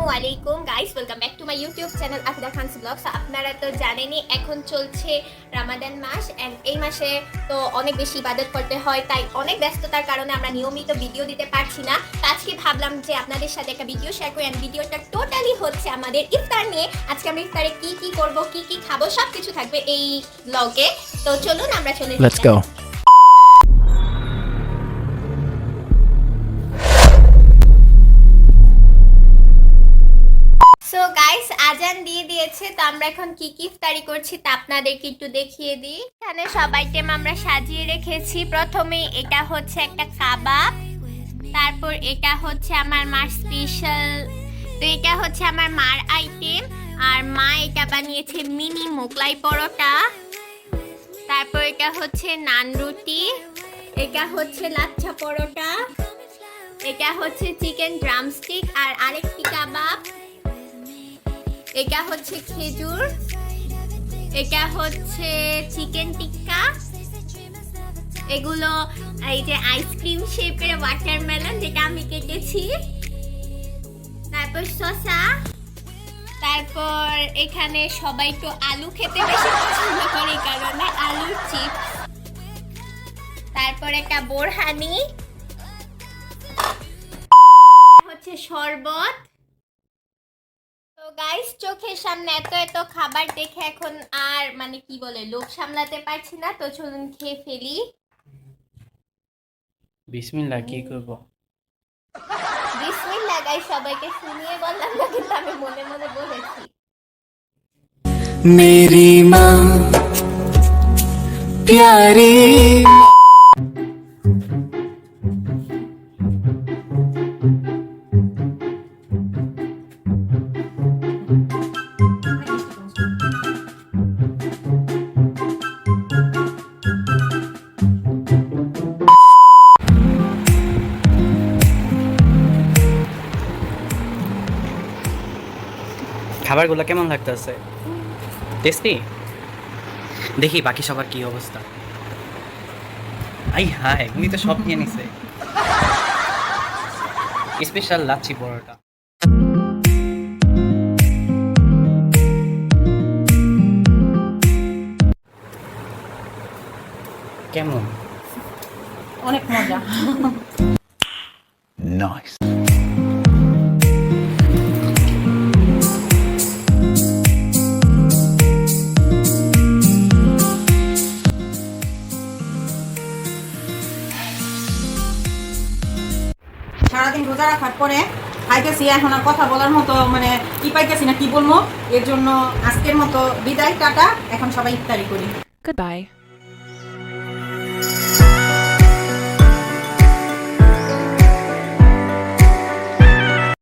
আসসালামু আলাইকুম guys welcome back to my YouTube channel Afida Khan's vlogs আপনারা তো জানেনই এখন চলছে রামাদান মাস এন্ড এই মাসে তো অনেক বেশি ইবাদত করতে হয় তাই অনেক ব্যস্ততার কারণে আমরা নিয়মিত ভিডিও দিতে পারছি না। আজকে ভাবলাম যে আপনাদের সাথে একটা ভিডিও শেয়ার করি এন্ড ভিডিওটা টোটালি হচ্ছে আমাদের ইফতার নিয়ে। আজকে আমরা ইফতারে কি কি করব কি কি খাব সব কিছু থাকবে এই ব্লগে তো চলুন আমরা চলে যাই। সো গাইস আজান দিয়ে দিয়েছে, তো আমরা এখন কি কি ইফতারি করছি তা আপনাদেরকে একটু দেখিয়ে দিই। এখানে সব আইটেম আমরা সাজিয়ে রেখেছি। প্রথমে এটা হচ্ছে একটা কাবাব, তারপর এটা হচ্ছে আমার মার স্পেশাল তো এটা হচ্ছে আমার মার আইটেম আর মা এটা বানিয়েছে মিনি মোগলাই পরোটা। তারপর এটা হচ্ছে নান রুটি, এটা হচ্ছে লাচ্ছা পরোটা, এটা হচ্ছে চিকেন ড্রামস্টিক আর আরেকটি কাবাব। এটা হচ্ছে খেজুর, এটা হচ্ছে চিকেন টিক্কা এগুলো এই যে আইসক্রিম শেপের ওয়াটারমেলন যেটা আমি কেটেছি। তারপর শসা, তারপর এখানে সবাই তো আলু খেতে বেশি পছন্দ করে কারণে আলুর চিপস তারপর একটা বোরহানি। হচ্ছে শরবত। গাইস চোখের সামনে এত এত খাবার দেখে এখন আর মানে কি বলে লোক সামলাতে পারছি না। তো চলুন খেয়ে ফেলি। বিসমিল্লাহ কি করব? বিসমিল্লাহ গাইস সবাইকে শুনিয়ে বললাম না কিন্তু আমি মনে মনে বলেছি। মেরি মা প্যারি খাবারগুলো কেমন লাগতেছে? টেস্টি? দেখি বাকি সবার কি অবস্থা। আই হাই উনি তো সব নিয়ে নিছে। স্পেশাল লাচ্ছি পরোটা। কেমন? অনেক মজা। Nice. সারাদিন রোজা রাখার পরে খাইতেছি এখন আর কথা বলার মতো মানে কি পাইতেছি না, কি বলব? এর জন্য আজকের মতো বিদায়, টাটা। এখন সবাই ইফতারি করি। Goodbye.